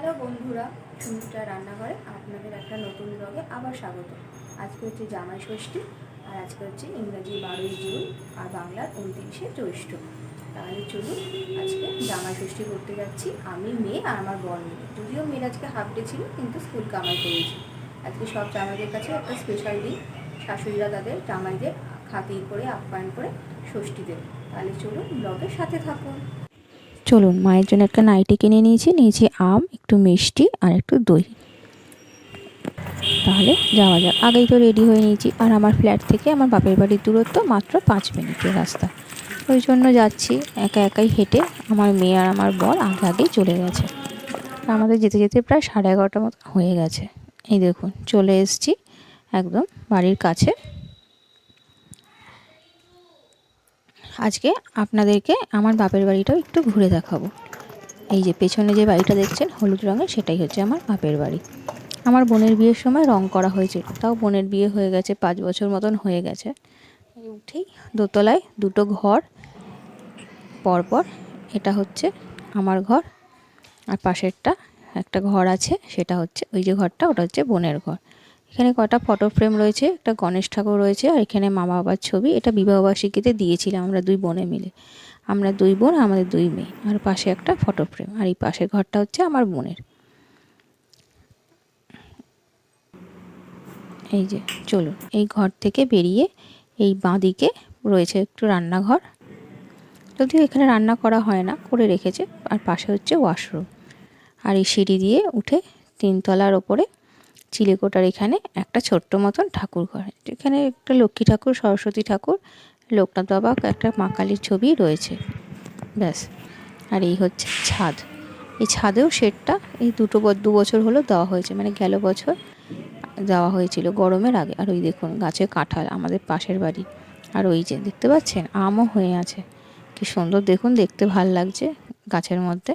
Hello বন্ধুরা, সুমিত্রা রান্নাঘরে আপনাদের একটা নতুন ব্লগে আবার স্বাগত। আজকে হচ্ছে জামাই ষষ্ঠী, আর আজকে হচ্ছে ইংরাজি বারোই জুন, আর বাংলার উনত্রিশে জ্যৈষ্ঠ। তাহলে চলুন, আজকে জামাই ষষ্ঠী করতে যাচ্ছি আমি, মেয়ে আর আমার বর মেয়ে যদিও মেয়ের আজকে হাফ ডে ছিল, কিন্তু স্কুল কামাই করেছি। আজকে সব জামাইদের কাছে একটা স্পেশাল দিন। শাশুড়িরা তাদের জামাইদের খাতির করে, আপ্যায়ন করে ষষ্ঠী তাহলে চলুন ব্লগের সাথে থাকুন। চলুন, মায়ের জন্য একটা নাইটি কিনে নিয়েছি। নিয়েছি আম, একটু মিষ্টি আর একটু দই। তাহলে যাওয়া যাক। আগেই তো রেডি হয়ে নিয়েছি। আর আমার ফ্ল্যাট থেকে আমার বাপের বাড়ির দূরত্ব মাত্র পাঁচ মিনিটের রাস্তা। ওই জন্য যাচ্ছি একা একাই হেঁটে আমার মেয়ে আর আমার বর আগে আগেই চলে গেছে। আমাদের যেতে যেতে প্রায় সাড়ে এগারোটার মতো হয়ে গেছে। এই দেখুন, চলে এসেছি একদম বাড়ির কাছে। আজকে আপনাদেরকে আমার বাপের বাড়িটাও একটু ঘুরে দেখাবো। এই যে পেছনে যে বাড়িটা দেখছেন, হলুদ রঙের, সেটাই হচ্ছে আমার বাপের বাড়ি। আমার বোনের বিয়ের সময় রং করা হয়েছিল, তাও বোনের বিয়ে হয়ে গেছে, পাঁচ বছর মতন হয়ে গেছে। উঠেই দোতলায় দুটো ঘর, পরপর এটা হচ্ছে আমার ঘর, আর পাশেরটা একটা ঘর আছে, সেটা হচ্ছে ওই যে ঘরটা, ওটা হচ্ছে বোনের ঘর। এখানে কটা ফটো ফ্রেম রয়েছে? একটা গণেশ ঠাকুর রয়েছে আর এখানে মা বাবার ছবি। এটা বিবাহবার্ষিকীতে দিয়েছিলাম আমরা দুই বোনে মিলে। আমরা দুই বোন, আমাদের দুই মেয়ে। আর পাশে একটা ফটো ফ্রেম আর এই পাশের ঘরটা হচ্ছে আমার বোনের। এই যে, চলুন। এই ঘর থেকে বেরিয়ে এই বাঁদিকে রয়েছে একটু রান্নাঘর। যদিও এখানে রান্না করা হয় না, করে রেখেছে। আর পাশে হচ্ছে ওয়াশরুম আর এই সিঁড়ি দিয়ে উঠে তিনতলার ওপরে চিলেকোটার এখানে একটা ছোট্ট মতন ঠাকুর ঘর। এখানে একটা লক্ষ্মী ঠাকুর, সরস্বতী ঠাকুর, লোকনাথ বাবা একটা মা কালীর ছবি রয়েছে। ব্যাস, আর এই হচ্ছে ছাদ। এই ছাদেও শেডটা এই দুটো দু বছর হলো দেওয়া হয়েছে মানে গেল বছর দেওয়া হয়েছিল গরমের আগে। আর ওই দেখুন, গাছে কাঁঠাল, আমাদের পাশের বাড়ি। আর ওই যে, দেখতে পাচ্ছেন? আমও হয়ে আছে। কি সুন্দর, দেখুন, দেখতে ভালো লাগছে গাছের মধ্যে।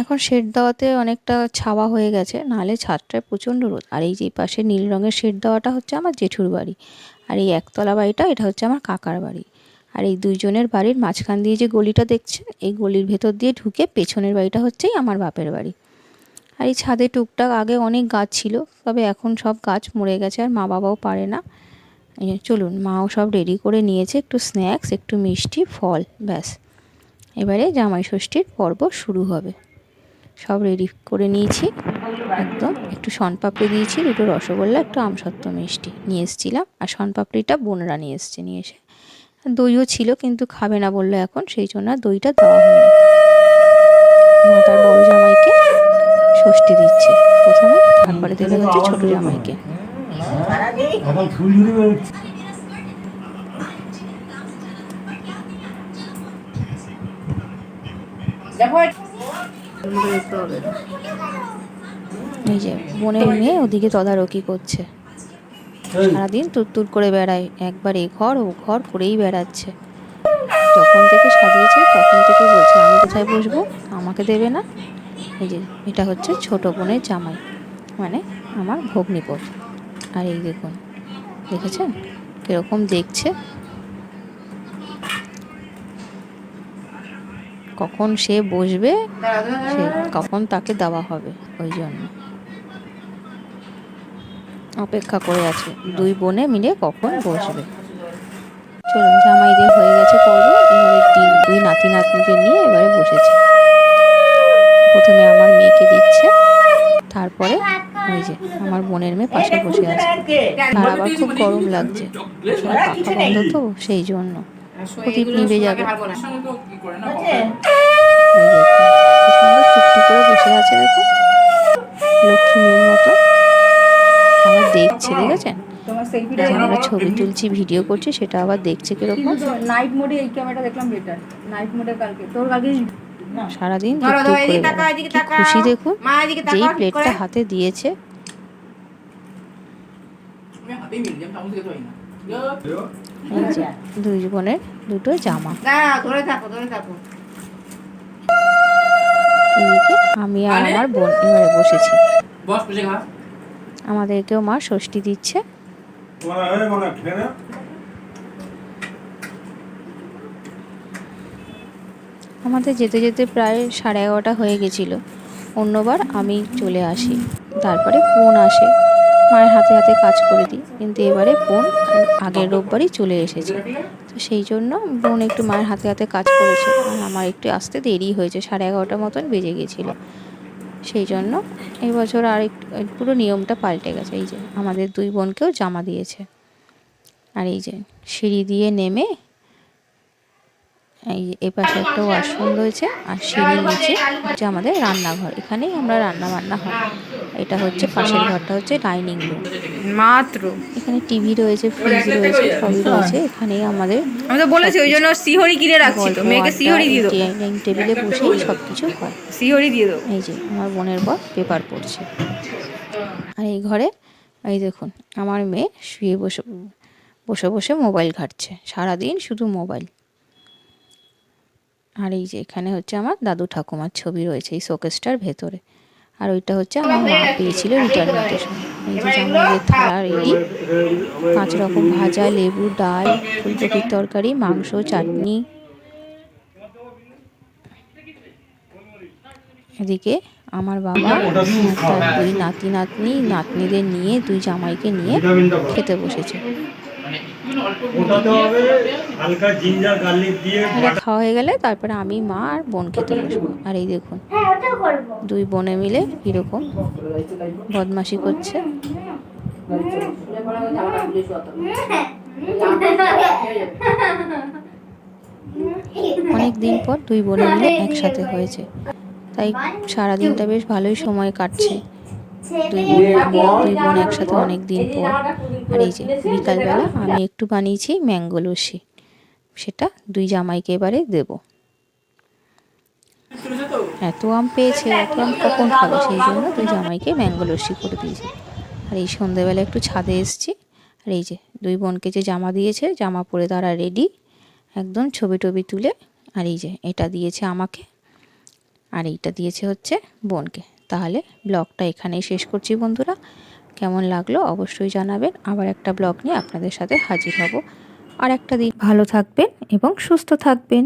এখন শেড দেওয়াতে অনেকটা ছাওয়া হয়ে গেছে, নাহলে ছাদটায় প্রচণ্ড রোদ। আর এই যে পাশে নীল রঙের শেড দেওয়াটা হচ্ছে আমার জেঠুর বাড়ি। আর এই একতলা বাড়িটা, এটা হচ্ছে আমার কাকার বাড়ি। আর এই দুইজনের বাড়ির মাঝখান দিয়ে যে গলিটা দেখছেন এই গলির ভেতর দিয়ে ঢুকে পেছনের বাড়িটা হচ্ছেই আমার বাপের বাড়ি। আর এই ছাদে টুকটাক আগে অনেক গাছ ছিল, তবে এখন সব গাছ মরে গেছে আর মা বাবাও পারে না। চলুন, মাও সব রেডি করে নিয়েছে, একটু স্ন্যাক্স, একটু মিষ্টি, ফল, ব্যাস। এবারে জামাই ষষ্ঠীর পর্ব শুরু হবে। সব রেডি করে নিয়েছি। একদম, একটু শনপাপড়ি দিয়েছি, দুটো রসগোল্লা, একটু আমসত্ত্ব মিষ্টি নিয়ে এসেছিলাম। আর শনপাপড়িটা বোনরা নিয়ে এসছে, নিয়ে এসে। দইও ছিল, কিন্তু খাবে না বলল এখন, সেই জন্য দইটা দেওয়া হয়নি। মা তার বড় জামাইকে ষষ্ঠী দিচ্ছে। প্রথমে তারপরে দেবে হচ্ছে ছোট জামাইকে। এই যে বোনের মেয়ে ওদিকে তদারকি করছে। সারাদিন তুর করে বেড়ায় একবার এ ঘর ও ঘর করেই বেড়াচ্ছে। যখন থেকে সাজিয়েছে তখন থেকে বলছে আমি কোথায় বসবো? আমাকে দেবে না? এই যে এটা হচ্ছে ছোট বোনের জামাই মানে আমার ভগ্নিপথ আর এই দেখুন দেখেছেন? কীরকম দেখছে। কখন সে বসবে, সে কখন তাকে দেওয়া হবে, ওই জন্য। অপেক্ষা করে আছে দুই বোনে মিলে কখন বসবে। চলুন, জামাইদের হয়ে গেছে পর্ব। এবারে তিন, দুই নাতি নাতনিকে নিয়ে এবারে বসেছে। প্রথমে আমার মেয়েকে দিচ্ছে, তারপরে ওই যে আমার বোনের মেয়ে পাশে বসে আছে। আর আবার খুব গরম লাগছে। পাখা বন্ধ তো, সেই জন্য। প্রদীপ নিভে যাবে। চুপটি করে বসে আছে দেখুন লক্ষ্মী মেয়ের মতো আবার দেখছে দেখেছেন? আমরা ছবি তুলছি ভিডিও করছি সেটা আবার দেখছে কীরকম? নাইট মোডে এই ক্যামেরাটা দেখলাম বেটার নাইট মোডে কালকে। তোর কালকে সারাদিন খুশি দেখুন? মা এদিকে যেই প্লেটটা। হাতে দিয়েছে। দুই বোনের দুটো জামা। ধরে থাকো ধরে থাকো। এদিকে আমি আর আমার বোন এবারে বসেছি। বস বসে খা। আমাদেরকেও মা ষষ্ঠী দিচ্ছে। আমাদের যেতে যেতে প্রায় সাড়ে এগারোটা হয়ে গেছিল। অন্যবার আমি চলে আসি। তারপরে ফোন আসে। মায়ের হাতে হাতে কাজ করে দিই। কিন্তু এবারে বোন আগের রোববারই চলে এসেছে। তো সেই জন্য বোন একটু মায়ের হাতে হাতে কাজ করেছে। আর আমার একটু আসতে দেরি হয়েছে, সাড়ে এগারোটার মতন বেজে গেছিল। সেই জন্য এই বছর আর পুরো নিয়মটা পাল্টে গেছে। এই যে আমাদের দুই বোনকেও জামা দিয়েছে। আর এই যে সিঁড়ি দিয়ে নেমে এই যে এপাশে একটা ওয়াশরুম রয়েছে আর সিঁড়ির নিচে হচ্ছে আমাদের রান্নাঘর। এখানেই আমরা রান্না বান্না হয়। এটা হচ্ছে পাশের ঘরটা হচ্ছে ডাইনিং রুম মাত্র? এখানে টিভি রয়েছে ফ্রিজ রয়েছে সবই রয়েছে। এখানেই আমাদের আমি তো বলেছি ওই জন্য সিহরি কিনে রাখছি তো। মেয়েকে সিহরি দিয়ে দেবো ডাইনিং টেবিলে বসেই সব কিছু হয়। সিহরি দিয়ে দেবো এই যে আমার বোনের বর পেপার পড়ছে। আর এই ঘরে এই দেখুন আমার মেয়ে শুয়ে বসে বসে বসে মোবাইল ঘাটছে। সারাদিন শুধু মোবাইল আর এই যে এখানে হচ্ছে আমার দাদু ঠাকুমার ছবি রয়েছে এই শোকেসটার ভেতরে। আর ওইটা হচ্ছে আমার মা পেয়েছিল রিটায়ারমেন্টের সময় এই যে থালা রেডি পাঁচ রকম ভাজা, লেবু, ডাল, ফুলকপির তরকারি, মাংস, চাটনি। এদিকে আমার বাবা তার দুই নাতি নাতনি নাতনিদের নিয়ে দুই জামাইকে নিয়ে খেতে বসেছে। হালকা জিঞ্জার গার্লিক দিয়ে খাওয়া হয়ে গেলে তারপরে আমি মা আর বোন খেতে বসবো আর এই দেখুন দুই বোনে মিলে কীরকম বদমাশি করছে। অনেক দিন পর দুই বোনে মিলে একসাথে হয়েছে। তাই সারাদিনটা বেশ ভালোই সময় কাটছে। দুই বোন দুই বোন একসাথে অনেক দিন পর। আর এই যে বিকালবেলা আমি একটু বানিয়েছি ম্যাঙ্গো লস্যি। সেটা দুই জামাইকে এবারে দেব। এত আম পেয়েছে, এত আম কখন খাবে? সেই জন্য দুই জামাইকে ম্যাঙ্গো লস্যি করে দিয়েছি। আর এই সন্ধেবেলা একটু ছাদে এসছি। আর এই যে দুই বোনকে যে জামা দিয়েছে, জামা পরে তারা রেডি একদম ছবি টবি তুলে আর এই যে এটা দিয়েছে আমাকে। আর এইটা দিয়েছে হচ্ছে বোনকে। তাহলে ব্লগটা এখানেই শেষ করছি বন্ধুরা। কেমন লাগল অবশ্যই জানাবেন। আবার একটা ব্লগ নিয়ে আপনাদের সাথে হাজির হব। আর একটা দিন ভালো থাকবেন এবং সুস্থ থাকবেন।